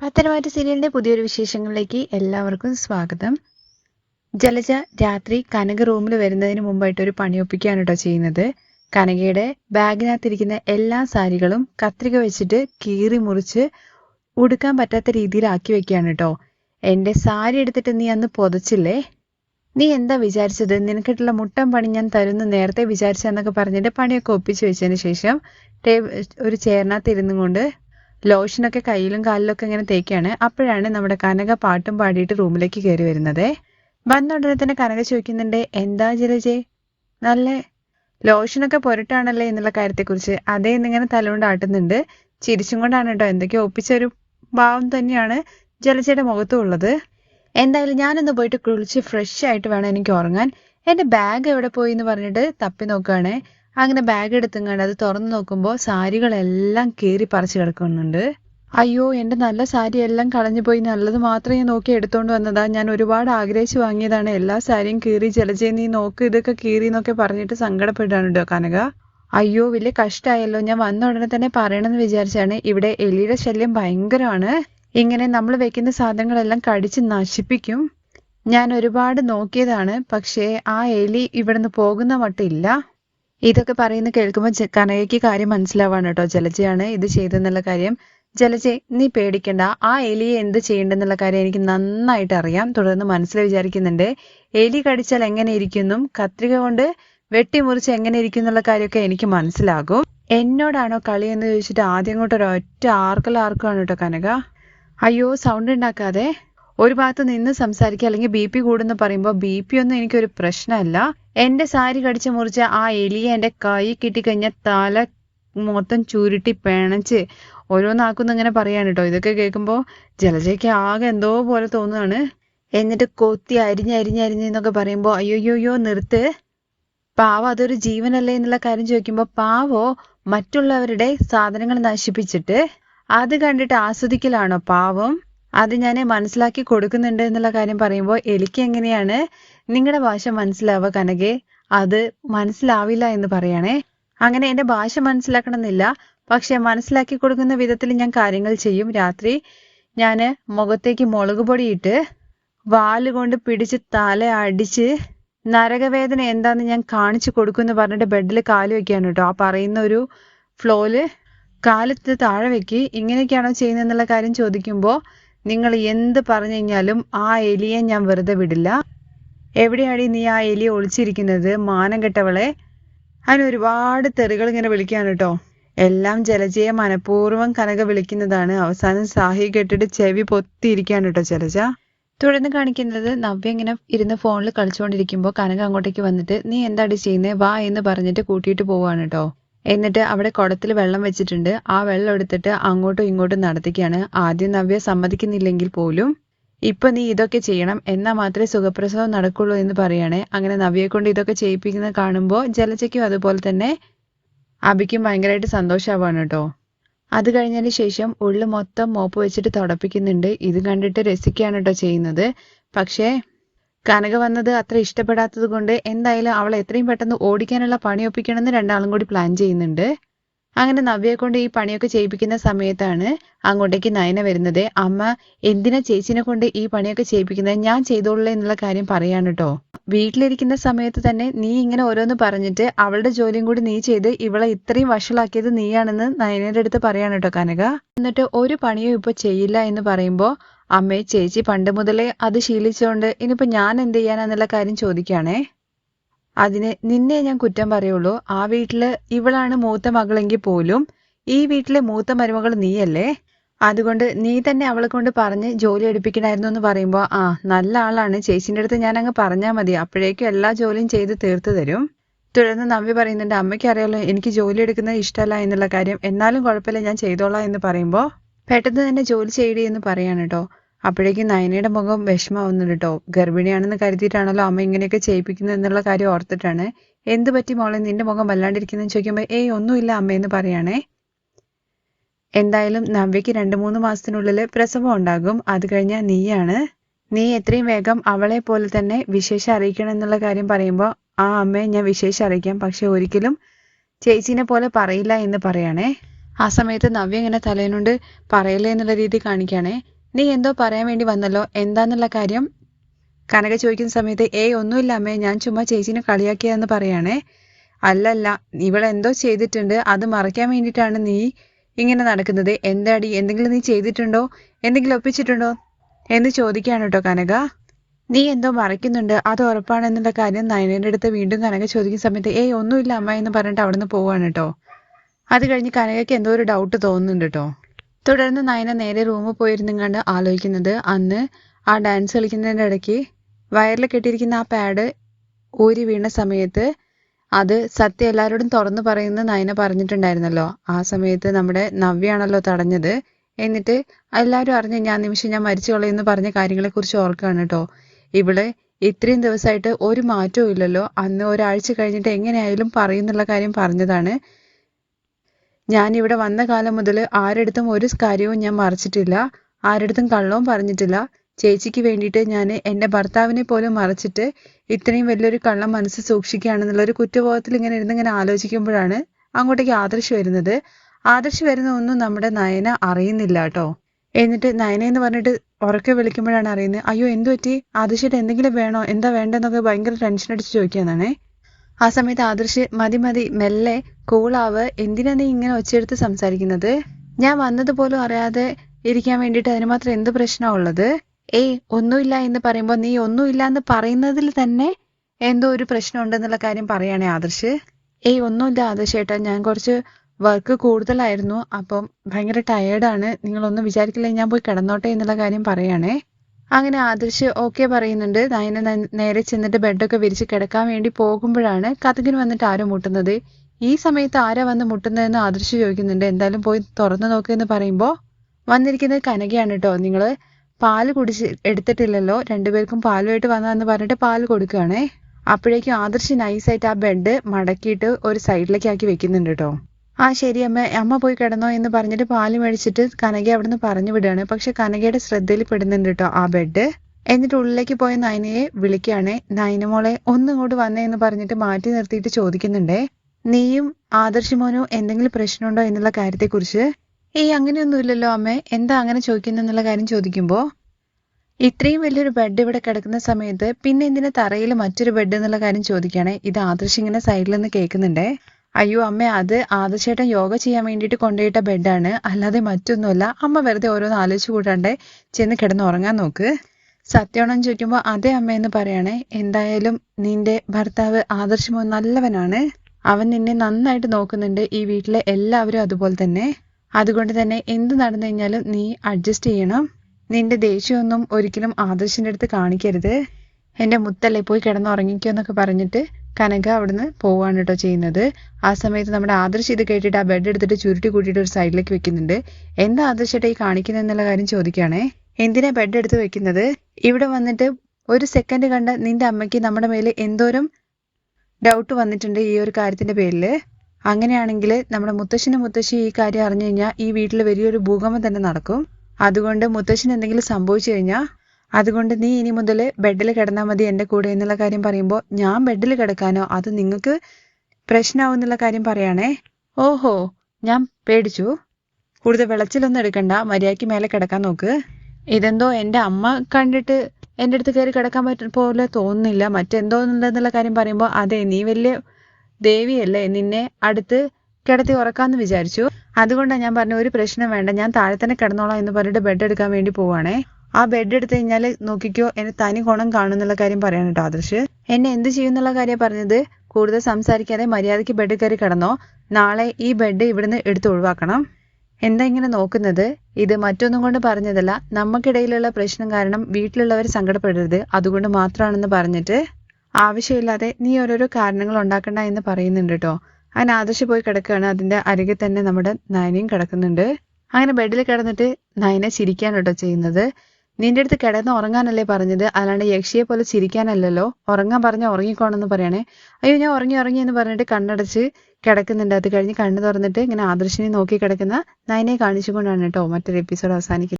പത്തനംതിട്ട സീരിയലിന്റെ പുതിയൊരു വിശേഷങ്ങളിലേക്ക് എല്ലാവർക്കും സ്വാഗതം. ജലജ രാത്രി കനക റൂമിൽ വരുന്നതിന് മുമ്പായിട്ട് ഒരു പണിയൊപ്പിക്കുകയാണ് കേട്ടോ ചെയ്യുന്നത്. കനകയുടെ ബാഗിനകത്തിരിക്കുന്ന എല്ലാ സാരികളും കത്രിക വെച്ചിട്ട് കീറി മുറിച്ച് ഉടുക്കാൻ പറ്റാത്ത രീതിയിലാക്കി വെക്കുകയാണ് കേട്ടോ. എന്റെ സാരി എടുത്തിട്ട് നീ അന്ന് പൊതച്ചില്ലേ? നീ എന്താ വിചാരിച്ചത്? നിനക്കിട്ടുള്ള മുട്ടൻ പണി ഞാൻ തരുന്നു നേരത്തെ വിചാരിച്ചെന്നൊക്കെ പറഞ്ഞിട്ട് പണിയൊക്കെ ഒപ്പിച്ചു വെച്ചതിന് ശേഷം ടേബിൾ ഒരു ചെയറിനകത്ത് ഇരുന്നും കൊണ്ട് ലോഷനൊക്കെ കയ്യിലും കാലിലൊക്കെ ഇങ്ങനെ തേക്കുകയാണ് അപ്പോഴാണ് നമ്മുടെ കനക പാട്ടും പാടിയിട്ട് റൂമിലേക്ക് കയറി വരുന്നത്. വന്ന ഉടനെ തന്നെ കനക ചോദിക്കുന്നുണ്ട് എന്താ ജലജേ? നല്ല ലോഷനൊക്കെ പുരട്ടാണല്ലേ എന്നുള്ള കാര്യത്തെക്കുറിച്ച്. അതേ എന്നിങ്ങനെ തലകൊണ്ട് ആട്ടുന്നുണ്ട്. ചിരിച്ചും കൊണ്ടാണ് കേട്ടോ. എന്തൊക്കെയോ ഒപ്പിച്ച ഒരു ഭാവം തന്നെയാണ് ജലജയുടെ മുഖത്തും ഉള്ളത്. എന്തായാലും ഞാനൊന്ന് പോയിട്ട് കുളിച്ച് ഫ്രഷ് ആയിട്ട് വേണം എനിക്ക് ഉറങ്ങാൻ. എന്റെ ബാഗ് എവിടെ പോയി എന്ന് പറഞ്ഞിട്ട് തപ്പി നോക്കുകയാണ്. അങ്ങനെ ബാഗ് എടുത്തുങ്ങാണ്ട് അത് തുറന്നു നോക്കുമ്പോൾ സാരികളെല്ലാം കീറി പറിച്ചു കിടക്കുന്നുണ്ട്. അയ്യോ എന്റെ നല്ല സാരി എല്ലാം കളഞ്ഞു പോയി. നല്ലത് മാത്രം ഞാൻ നോക്കി എടുത്തോണ്ട് വന്നതാ. ഞാൻ ഒരുപാട് ആഗ്രഹിച്ചു വാങ്ങിയതാണ്. എല്ലാ സാരിയും കീറി ജലജേ നീ നോക്ക് ഇതൊക്കെ കീറി എന്നൊക്കെ പറഞ്ഞിട്ട് സങ്കടപ്പെട്ടാണ് കേട്ടോ കനക. അയ്യോ വലിയ കഷ്ടായല്ലോ. ഞാൻ വന്ന ഉടനെ തന്നെ പറയണമെന്ന് വിചാരിച്ചാണ്. ഇവിടെ എലിയുടെ ശല്യം ഭയങ്കരമാണ്. ഇങ്ങനെ നമ്മൾ വെക്കുന്ന സാധനങ്ങളെല്ലാം കടിച്ച് നശിപ്പിക്കും. ഞാൻ ഒരുപാട് നോക്കിയതാണ്. പക്ഷേ ആ എലി ഇവിടുന്ന് പോകുന്ന മട്ടില്ല ഇതൊക്കെ പറയുന്ന കേൾക്കുമ്പോൾ കനകയ്ക്ക് കാര്യം മനസ്സിലാവാണ് കേട്ടോ. ജലജയാണ് ഇത് ചെയ്തെന്നുള്ള കാര്യം. ജലജെ നീ പേടിക്കണ്ട. ആ എലിയെ എന്ത് ചെയ്യണ്ടെന്നുള്ള കാര്യം എനിക്ക് നന്നായിട്ട് അറിയാം. തുടർന്ന് മനസ്സിൽ വിചാരിക്കുന്നുണ്ട് എലി കടിച്ചാൽ എങ്ങനെ ഇരിക്കുന്നും? കത്രിക കൊണ്ട് വെട്ടിമുറിച്ച് എങ്ങനെ ഇരിക്കും എന്നുള്ള കാര്യമൊക്കെ എനിക്ക് മനസ്സിലാകും. എന്നോടാണോ കളി എന്ന് ചോദിച്ചിട്ട് ആദ്യം അങ്ങോട്ട് ഒറ്റ ആർക്കലാർക്കുമാണ് കേട്ടോ കനക. അയ്യോ സൗണ്ട് ഉണ്ടാക്കാതെ. ഒരു ഭാഗത്ത് നിന്ന് സംസാരിക്കുക അല്ലെങ്കിൽ ബി പി കൂടുന്ന പറയുമ്പോൾ ബി പി ഒന്നും എനിക്കൊരു പ്രശ്നമല്ല. എന്റെ സാരി കടിച്ച് മുറിച്ച ആ എലിയെ എന്റെ കൈ കിട്ടിക്കഴിഞ്ഞാൽ തല മൊത്തം ചുരുട്ടി പിണച്ച് ഓരോന്നാക്കുന്ന ഇങ്ങനെ പറയാണ് കേട്ടോ ഇതൊക്കെ കേൾക്കുമ്പോൾ ജലജയ്ക്ക് ആകെ എന്തോ പോലെ തോന്നുകയാണ് എന്നിട്ട് കൊത്തി അരിഞ്ഞ് അരിഞ്ഞ് അരിഞ്ഞ് എന്നൊക്കെ പറയുമ്പോൾ അയ്യോയ്യോയ്യോ നിർത്ത്. പാവം അതൊരു ജീവനല്ലേ എന്നുള്ള കാര്യം ചോദിക്കുമ്പോൾ പാവോ മറ്റുള്ളവരുടെ സാധനങ്ങൾ നശിപ്പിച്ചിട്ട്. അത് കണ്ടിട്ട് ആസ്വദിക്കലാണോ പാവം? അത് ഞാൻ മനസ്സിലാക്കി കൊടുക്കുന്നുണ്ട് എന്നുള്ള കാര്യം പറയുമ്പോൾ എനിക്ക് എങ്ങനെയാണ് നിങ്ങളുടെ ഭാഷ മനസ്സിലാവുക കനകെ? അത് മനസ്സിലാവില്ല എന്ന് പറയണേ. അങ്ങനെ എന്റെ ഭാഷ മനസ്സിലാക്കണമെന്നില്ല. പക്ഷെ മനസ്സിലാക്കി കൊടുക്കുന്ന വിധത്തിൽ ഞാൻ കാര്യങ്ങൾ ചെയ്യും. രാത്രി ഞാൻ മുഖത്തേക്ക് മുളക് പൊടിയിട്ട് വാലുകൊണ്ട് പിടിച്ച് തല അടിച്ച് നരകവേദന എന്താന്ന് ഞാൻ കാണിച്ചു കൊടുക്കുമെന്ന് പറഞ്ഞിട്ട് ബെഡിൽ കാൽ വെക്കാണ് കേട്ടോ. ആ പറയുന്ന ഒരു ഫ്ലോയിൽ കാലത്ത് താഴെ വെക്കി. ഇങ്ങനെയൊക്കെയാണോ ചെയ്യുന്നതെന്നുള്ള കാര്യം ചോദിക്കുമ്പോൾ നിങ്ങൾ എന്ത് പറഞ്ഞു കഴിഞ്ഞാലും ആ എലിയെ ഞാൻ വെറുതെ വിടില്ല. എവിടെയാടി നീ ആ എലി ഒളിച്ചിരിക്കുന്നത്? മാനം കെട്ടവളെ. അതിന് ഒരുപാട് തെറികൾ ഇങ്ങനെ വിളിക്കാണ് കേട്ടോ. എല്ലാം ജലജയെ മനഃപൂർവം കനക വിളിക്കുന്നതാണ്. അവസാനം സാഹി കെട്ടിട്ട് ചെവി പൊത്തിയിരിക്കാണ് കേട്ടോ ജലജ. തുടർന്ന് കാണിക്കുന്നത് നവ്യ ഇങ്ങനെ ഇരുന്ന് ഫോണിൽ കളിച്ചുകൊണ്ടിരിക്കുമ്പോൾ കനക അങ്ങോട്ടേക്ക് വന്നിട്ട് നീ എന്താടി ചെയ്യുന്നത് വാ എന്ന് പറഞ്ഞിട്ട് കൂട്ടിയിട്ട് പോവാണ് കേട്ടോ. എന്നിട്ട് അവിടെ കുടത്തിൽ വെള്ളം വെച്ചിട്ടുണ്ട്. ആ വെള്ളം എടുത്തിട്ട് അങ്ങോട്ടും ഇങ്ങോട്ടും നടത്തിക്കുകയാണ്. ആദ്യം നവ്യ സമ്മതിക്കുന്നില്ലെങ്കിൽ പോലും ഇപ്പൊ നീ ഇതൊക്കെ ചെയ്യണം എന്നാ മാത്രമേ സുഖപ്രസവം നടക്കുള്ളൂ എന്ന് പറയണേ. അങ്ങനെ നവ്യയെ കൊണ്ട് ഇതൊക്കെ ചെയ്യിപ്പിക്കുന്നത് കാണുമ്പോൾ ജലജയ്ക്കും അതുപോലെ തന്നെ അബിക്കും ഭയങ്കരമായിട്ട് സന്തോഷമാവാണ് കേട്ടോ. അത് കഴിഞ്ഞതിന് ശേഷം ഉള്ളു മൊത്തം മോപ്പ് വെച്ചിട്ട് തുടപ്പിക്കുന്നുണ്ട്. ഇത് കണ്ടിട്ട് രസിക്കുകയാണ് കേട്ടോ ചെയ്യുന്നത്. പക്ഷേ കനക വന്നത് അത്ര ഇഷ്ടപ്പെടാത്തത് കൊണ്ട് എന്തായാലും അവളെ എത്രയും പെട്ടെന്ന് ഓടിക്കാനുള്ള പണി ഒപ്പിക്കണമെന്ന് രണ്ടാളും കൂടി പ്ലാൻ ചെയ്യുന്നുണ്ട്. അങ്ങനെ നവ്യയെ കൊണ്ട് ഈ പണിയൊക്കെ ചെയ്യിപ്പിക്കുന്ന സമയത്താണ് അങ്ങോട്ടേക്ക് നയന വരുന്നത്. അമ്മ എന്തിനാ ചേച്ചിനെ കൊണ്ട് ഈ പണിയൊക്കെ ചെയ്യിപ്പിക്കുന്നത്? ഞാൻ ചെയ്തോളൂ എന്നുള്ള കാര്യം പറയാണ് കേട്ടോ വീട്ടിലിരിക്കുന്ന സമയത്ത് തന്നെ നീ ഇങ്ങനെ ഓരോന്ന് പറഞ്ഞിട്ട് അവളുടെ ജോലിയും കൂടി നീ ചെയ്ത് ഇവളെ ഇത്രയും വഷളാക്കിയത് നീയാണെന്ന് നയനയുടെ അടുത്ത് പറയാണ് കേട്ടോ കനക. എന്നിട്ട് ഒരു പണിയും ഇപ്പൊ ചെയ്യില്ല എന്ന് പറയുമ്പോ അമ്മേ ചേച്ചി പണ്ട് മുതലേ അത് ശീലിച്ചോണ്ട് ഇനിയിപ്പോ ഞാൻ എന്ത് ചെയ്യാനാന്നുള്ള കാര്യം ചോദിക്കുകയാണേ. അതിന് നിന്നെ ഞാൻ കുറ്റം പറയുള്ളൂ. ആ വീട്ടിൽ ഇവളാണ് മൂത്ത മകളെങ്കിൽ പോലും ഈ വീട്ടിലെ മൂത്ത മരുമകൾ നീയല്ലേ? അതുകൊണ്ട് നീ തന്നെ അവളെ കൊണ്ട് പറഞ്ഞ് ജോലി എടുപ്പിക്കണമായിരുന്നു എന്ന് പറയുമ്പോൾ ആ നല്ല ആളാണ്. ചേച്ചിന്റെ അടുത്ത് ഞാൻ അങ്ങ് പറഞ്ഞാൽ മതി. അപ്പോഴേക്കും എല്ലാ ജോലിയും ചെയ്ത് തീർത്തു തരും. തുടർന്ന് നമ്പി പറയുന്നുണ്ട് അമ്മയ്ക്ക് അറിയാലോ എനിക്ക് ജോലി എടുക്കുന്നത് ഇഷ്ടമല്ല എന്നുള്ള കാര്യം. എന്നാലും കുഴപ്പമില്ല ഞാൻ ചെയ്തോളാം എന്ന് പറയുമ്പോൾ പെട്ടെന്ന് തന്നെ ജോലി ചെയ്യടി എന്ന് പറയാണ് കേട്ടോ അപ്പോഴേക്കും നയനയുടെ മുഖം വിഷമാവുന്നുണ്ട് കേട്ടോ ഗർഭിണിയാണെന്ന് കരുതിയിട്ടാണല്ലോ അമ്മ ഇങ്ങനെയൊക്കെ ചെയ്യിപ്പിക്കുന്നത് എന്നുള്ള കാര്യം ഓർത്തിട്ടാണ്. എന്ത് പറ്റി മോളെ? നിന്റെ മുഖം വല്ലാണ്ടിരിക്കുന്നതെന്ന് ചോദിക്കുമ്പോൾ ഏയ് ഒന്നുമില്ല അമ്മയെന്ന് പറയാണേ. എന്തായാലും നവ്യക്ക് രണ്ട് മൂന്ന് മാസത്തിനുള്ളിൽ പ്രസവം ഉണ്ടാകും. അത് കഴിഞ്ഞാൽ നീയാണ്. നീ എത്രയും വേഗം അവളെ പോലെ തന്നെ വിശേഷം അറിയിക്കണം എന്നുള്ള കാര്യം പറയുമ്പോൾ ആ അമ്മയെ ഞാൻ വിശേഷം അറിയിക്കാം. പക്ഷെ ഒരിക്കലും ചേച്ചീനെ പോലെ പറയില്ല എന്ന് പറയണേ. ആ സമയത്ത് നവ്യ ഇങ്ങനെ തലേനോണ്ട് പറയല്ലേ എന്നുള്ള രീതി കാണിക്കുകയാണേ നീ എന്തോ പറയാൻ വേണ്ടി വന്നല്ലോ. എന്താന്നുള്ള കാര്യം? കനക ചോദിക്കുന്ന സമയത്ത് ഏയ് ഒന്നുമില്ല അമ്മേ. ഞാൻ ചുമ്മാ ചേച്ചീനെ കളിയാക്കിയെന്ന് പറയാണേ. അല്ലല്ല. ഇവളെന്തോ ചെയ്തിട്ടുണ്ട്. അത് മറയ്ക്കാൻ വേണ്ടിയിട്ടാണ് നീ ഇങ്ങനെ നടക്കുന്നത്. എന്താടി? എന്തെങ്കിലും നീ ചെയ്തിട്ടുണ്ടോ? എന്തെങ്കിലും ഒപ്പിച്ചിട്ടുണ്ടോ? എന്ന് ചോദിക്കുകയാണ് കേട്ടോ കനക. നീ എന്തോ മറയ്ക്കുന്നുണ്ട്. അത് ഉറപ്പാണെന്നുള്ള കാര്യം നയനയുടെ അടുത്ത് വീണ്ടും കനക ചോദിക്കുന്ന സമയത്ത് ഏയ് ഒന്നുമില്ല അമ്മ എന്ന് പറഞ്ഞിട്ട് അവിടുന്ന് പോവാണ് കേട്ടോ. അത് കഴിഞ്ഞ് കനകയ്ക്ക് എന്തോ ഒരു ഡൗട്ട് തോന്നുന്നുണ്ട് കേട്ടോ തുടർന്ന് നയന നേരെ റൂമിൽ പോയിരുന്നുങ്ങാണ്ട് ആലോചിക്കുന്നത് അന്ന് ആ ഡാൻസ് കളിക്കുന്നതിന്റെ ഇടയ്ക്ക് വയറിൽ കെട്ടിയിരിക്കുന്ന ആ പാഡ് ഊരി വീണ സമയത്ത് അത് സത്യം എല്ലാവരോടും തുറന്നു പറയുന്ന നയന പറഞ്ഞിട്ടുണ്ടായിരുന്നല്ലോ. ആ സമയത്ത് നമ്മുടെ നവ്യാണല്ലോ തടഞ്ഞത്. എന്നിട്ട് എല്ലാവരും അറിഞ്ഞ് ഞാൻ നിമിഷം ഞാൻ മരിച്ചു കളയുമെന്ന് പറഞ്ഞ കാര്യങ്ങളെക്കുറിച്ച് ഓർക്കുകയാണ് കേട്ടോ ഇവൾ ഇത്രയും ദിവസമായിട്ട് ഒരു മാറ്റവും ഇല്ലല്ലോ. അന്ന് ഒരാഴ്ച കഴിഞ്ഞിട്ട് എങ്ങനെയായാലും പറയുന്നുള്ള കാര്യം പറഞ്ഞതാണ്. ഞാൻ ഇവിടെ വന്ന കാലം മുതൽ ആരെടുത്തും ഒരു കാര്യവും ഞാൻ മറച്ചിട്ടില്ല. ആരെടുത്തും കള്ളവും പറഞ്ഞിട്ടില്ല. ചേച്ചിക്ക് വേണ്ടിയിട്ട് ഞാൻ എന്റെ ഭർത്താവിനെ പോലും മറച്ചിട്ട് ഇത്രയും വലിയൊരു കള്ളം മനസ്സ് സൂക്ഷിക്കുകയാണെന്നുള്ളൊരു കുറ്റബോധത്തിൽ ഇങ്ങനെ ഇരുന്ന് ഇങ്ങനെ ആലോചിക്കുമ്പോഴാണ് അങ്ങോട്ടേക്ക് ആദർശ് വരുന്നത്. ആദർശ് വരുന്ന ഒന്നും നമ്മുടെ നയന അറിയുന്നില്ല കേട്ടോ. എന്നിട്ട് നയന എന്ന് പറഞ്ഞിട്ട് ഉറക്കെ വിളിക്കുമ്പോഴാണ് അറിയുന്നത് അയ്യോ എന്തു പറ്റി ആദർശിയുടെ എന്തെങ്കിലും വേണോ? എന്താ വേണ്ടെന്നൊക്കെ ഭയങ്കര ടെൻഷൻ അടിച്ച് ചോദിക്കാന്നാണേ. ആ സമയത്ത് ആദർശ് മതി മതി മെല്ലെ കൂളാവ് എന്തിനാ നീ ഇങ്ങനെ ഒച്ചയെടുത്ത് സംസാരിക്കുന്നത്? ഞാൻ വന്നത് പോലും അറിയാതെ ഇരിക്കാൻ വേണ്ടിയിട്ട് അതിന് മാത്രം എന്ത് പ്രശ്നമാ ഉള്ളത്? ഏയ് ഒന്നുമില്ല എന്ന് പറയുമ്പോൾ നീ ഒന്നുമില്ല എന്ന് പറയുന്നതിൽ തന്നെ എന്തോ ഒരു പ്രശ്നം ഉണ്ടെന്നുള്ള കാര്യം പറയുകയാണേ ആദർശ്. ഏയ് ഒന്നുമില്ല ആദർശ് ഏട്ടാ ഞാൻ കുറച്ച് വർക്ക് കൂടുതലായിരുന്നു അപ്പം ഭയങ്കര ടയേർഡാണ് നിങ്ങളൊന്നും വിചാരിക്കില്ല ഞാൻ പോയി കിടന്നോട്ടെ എന്നുള്ള കാര്യം പറയുകയാണേ? അങ്ങനെ ആദർശ് ഓക്കെ പറയുന്നുണ്ട്. നയന നേരെ ചെന്നിട്ട് ബെഡൊക്കെ വിരിച്ച് കിടക്കാൻ വേണ്ടി പോകുമ്പോഴാണ് കഥകിന് വന്നിട്ട് ആരോ മുട്ടുന്നത്? ഈ സമയത്ത് ആരാ വന്ന് മുട്ടുന്നതെന്ന് ആദർശ് ചോദിക്കുന്നുണ്ട്. എന്തായാലും പോയി തുറന്നു നോക്കുമെന്ന് പറയുമ്പോൾ വന്നിരിക്കുന്നത് കനകയാണ് കേട്ടോ നിങ്ങൾ പാൽ കുടിച്ച് എടുത്തിട്ടില്ലല്ലോ. രണ്ടുപേർക്കും പാലുമായിട്ട് വന്നതെന്ന് പറഞ്ഞിട്ട് പാൽ കൊടുക്കുകയാണേ അപ്പോഴേക്കും ആദർശ് നൈസായിട്ട് ആ ബെഡ് മടക്കിയിട്ട് ഒരു സൈഡിലേക്ക് ആക്കി വെക്കുന്നുണ്ട് കേട്ടോ ആ ശരി അമ്മ. അമ്മ പോയി കിടന്നോ എന്ന് പറഞ്ഞിട്ട് പാൽ മേടിച്ചിട്ട് കനക അവിടുന്ന് പറഞ്ഞു വിടുകയാണ്. പക്ഷെ കനകയുടെ ശ്രദ്ധയിൽ പെടുന്നുണ്ട് കേട്ടോ ആ ബെഡ്. എന്നിട്ട് ഉള്ളിലേക്ക് പോയ നയനയെ വിളിക്കുകയാണ്. നയനമോളെ ഒന്നും ഇങ്ങോട്ട് വന്നേ എന്ന് പറഞ്ഞിട്ട് മാറ്റി നിർത്തിയിട്ട് ചോദിക്കുന്നുണ്ടേ. നീയും ആദർശ് മോനോ എന്തെങ്കിലും പ്രശ്നമുണ്ടോ എന്നുള്ള കാര്യത്തെക്കുറിച്ച്? ഏയ് അങ്ങനെയൊന്നുമില്ലല്ലോ അമ്മേ. എന്താ അങ്ങനെ ചോദിക്കുന്നെന്നുള്ള കാര്യം ചോദിക്കുമ്പോൾ ഇത്രയും വലിയൊരു ബെഡ് ഇവിടെ കിടക്കുന്ന സമയത്ത് പിന്നെ എന്തിനാ തറയിൽ മറ്റൊരു ബെഡ് എന്നുള്ള കാര്യം ചോദിക്കുകയാണെ. ഇത് ആദർശ് ഇങ്ങനെ സൈഡിൽ നിന്ന് കേൾക്കുന്നുണ്ടേ. അയ്യോ അമ്മ അത് ആദർശേട്ടൻ യോഗ ചെയ്യാൻ വേണ്ടിയിട്ട് കൊണ്ടുപോയിട്ട ബെഡാണ്. അല്ലാതെ മറ്റൊന്നുമല്ല. അമ്മ വെറുതെ ഓരോന്ന് ആലോചിച്ച് കൂട്ടാണ്ട് ചെന്ന് കിടന്ന് ഉറങ്ങാൻ നോക്ക്. സത്യോണം ചോദിക്കുമ്പോൾ അതേ അമ്മ എന്ന് പറയണേ. എന്തായാലും നിന്റെ ഭർത്താവ് ആദർശമോ നല്ലവനാണ്. അവൻ നിന്നെ നന്നായിട്ട് നോക്കുന്നുണ്ട്. ഈ വീട്ടിലെ എല്ലാവരും അതുപോലെ തന്നെ. അതുകൊണ്ട് തന്നെ എന്ത് നടന്നു കഴിഞ്ഞാലും നീ അഡ്ജസ്റ്റ് ചെയ്യണം. നിന്റെ ദേഷ്യമൊന്നും ഒരിക്കലും ആദർശിന്റെ അടുത്ത് കാണിക്കരുത്. എന്റെ മുത്തല്ലേ പോയി കിടന്നുറങ്ങിക്കോ എന്നൊക്കെ പറഞ്ഞിട്ട് കനക അവിടുന്ന് പോവാണ് കേട്ടോ ചെയ്യുന്നത്. ആ സമയത്ത് നമ്മുടെ ആദർശ് ഇത് കേട്ടിട്ട് ആ ബെഡ് എടുത്തിട്ട് ചുരുട്ടി കൂട്ടിയിട്ട് ഒരു സൈഡിലേക്ക് വെക്കുന്നുണ്ട്. എന്താ ആദർശേട്ടാ ഈ കാണിക്കുന്നത് എന്നുള്ള കാര്യം ചോദിക്കുകയാണേ. എന്തിനാ ബെഡ് എടുത്ത് വെക്കുന്നത്? ഇവിടെ വന്നിട്ട് ഒരു സെക്കൻഡ് കണ്ട നിന്റെ അമ്മയ്ക്ക് നമ്മുടെ മേലെ എന്തോരം ഡൗട്ട് വന്നിട്ടുണ്ട് ഈ ഒരു കാര്യത്തിന്റെ പേരിൽ അങ്ങനെയാണെങ്കിൽ നമ്മുടെ മുത്തശ്ശനും മുത്തശ്ശി ഈ കാര്യം അറിഞ്ഞു കഴിഞ്ഞാൽ ഈ വീട്ടിൽ വലിയൊരു ഭൂകമ്പം തന്നെ നടക്കും. അതുകൊണ്ട് മുത്തശ്ശന് എന്തെങ്കിലും സംഭവിച്ചു കഴിഞ്ഞാൽ അതുകൊണ്ട് നീ ഇനി മുതൽ ബെഡിൽ കിടന്നാൽ മതി എന്റെ കൂടെ എന്നുള്ള കാര്യം പറയുമ്പോൾ ഞാൻ ബെഡിൽ കിടക്കാനോ അത് നിങ്ങൾക്ക് പ്രശ്നമാവും എന്നുള്ള കാര്യം പറയണേ? ഓഹോ ഞാൻ പേടിച്ചു. കൂടുതൽ വെളച്ചിലൊന്നും എടുക്കണ്ട മര്യാദയ്ക്ക് മേലെ കിടക്കാൻ നോക്ക്. ഇതെന്തോ എന്റെ അമ്മ കണ്ടിട്ട് എന്റെ അടുത്ത് കയറി കിടക്കാൻ പറ്റുന്ന പോലെ തോന്നുന്നില്ല. മറ്റെന്തോ എന്നുള്ള കാര്യം പറയുമ്പോൾ അതെ നീ വലിയ ദേവിയല്ലേ നിന്നെ അടുത്ത് കിടത്തി ഉറക്കാമെന്ന് വിചാരിച്ചു. അതുകൊണ്ടാണ് ഞാൻ പറഞ്ഞു ഒരു പ്രശ്നം വേണ്ട ഞാൻ താഴെ തന്നെ കിടന്നോളാം എന്ന് പറഞ്ഞിട്ട് ബെഡ് എടുക്കാൻ വേണ്ടി പോവാണേ. ആ ബെഡ് എടുത്തു കഴിഞ്ഞാൽ നോക്കിക്കോ എന്നെ തനി ഗുണം കാണുന്നുള്ള കാര്യം പറയാണ് കേട്ടോ ആദർശ്. എന്നെ എന്ത് ചെയ്യുന്നുള്ള കാര്യം പറഞ്ഞത് കൂടുതൽ സംസാരിക്കാതെ മര്യാദയ്ക്ക് ബെഡ് കയറി കിടന്നോ നാളെ ഈ ബെഡ് ഇവിടുന്ന് എടുത്ത് ഒഴിവാക്കണം. എന്താ ഇങ്ങനെ നോക്കുന്നത്? ഇത് മറ്റൊന്നും കൊണ്ട് പറഞ്ഞതല്ല. നമുക്കിടയിലുള്ള പ്രശ്നം കാരണം വീട്ടിലുള്ളവർ സങ്കടപ്പെടരുത്. അതുകൊണ്ട് മാത്രമാണെന്ന് പറഞ്ഞിട്ട്. ആവശ്യമില്ലാതെ നീ ഓരോരോ കാരണങ്ങൾ ഉണ്ടാക്കണ്ട എന്ന് പറയുന്നുണ്ട് കേട്ടോ അങ്ങനെ ആദർശ് പോയി കിടക്കുകയാണ്. അതിന്റെ അരികെ തന്നെ നമ്മുടെ നയനയും കിടക്കുന്നുണ്ട്. അങ്ങനെ ബെഡിൽ കിടന്നിട്ട് നയനെ ചിരിക്കാണ് കേട്ടോ ചെയ്യുന്നത്. നിന്റെ അടുത്ത് കിടന്ന് ഉറങ്ങാനല്ലേ പറഞ്ഞത്? അല്ലാണ്ട് യക്ഷിയെ പോലെ ചിരിക്കാനല്ലല്ലോ? ഉറങ്ങാൻ പറഞ്ഞ ഉറങ്ങിക്കോണെന്ന് പറയണേ. അയ്യോ ഞാൻ ഉറങ്ങി ഉറങ്ങി എന്ന് പറഞ്ഞിട്ട് കണ്ണടച്ച് കിടക്കുന്നുണ്ട്. അത് കഴിഞ്ഞ് കണ്ണ് തുറന്നിട്ട് ഇങ്ങനെ ആദർശിനെ നോക്കി കിടക്കുന്ന നയനെ കാണിച്ചുകൊണ്ടാണ് കേട്ടോ മറ്റൊരു എപ്പിസോഡ് അവസാനിക്കുന്നത്.